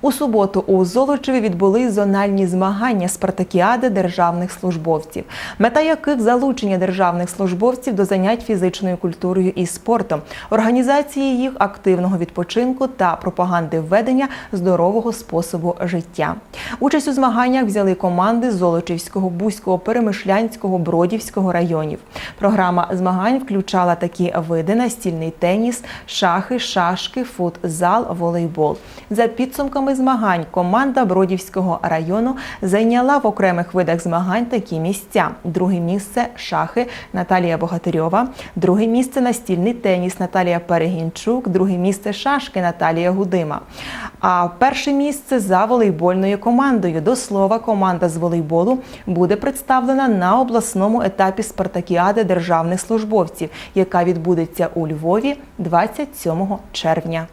У суботу у Золочеві відбулись зональні змагання спартакіади державних службовців, мета яких залучення державних службовців до занять фізичною культурою і спортом, організації їх активного відпочинку та пропаганди введення здорового способу життя. Участь у змаганнях взяли команди Золочівського, Бузького, Перемишлянського, Бродівського районів. Програма змагань включала такі види: настільний теніс, шахи, шашки, футзал, волейбол. За підсумками змагань команда Бродівського району зайняла в окремих видах змагань такі місця. Друге місце шахи Наталія Богатирьова, друге місце настільний теніс Наталія Перегінчук, друге місце шашки Наталія Гудима. А перше місце за волейбольною командою. До слова, команда з волейболу буде представлена на обласному етапі спартакіади державних службовців, яка відбудеться у Львові 27 червня.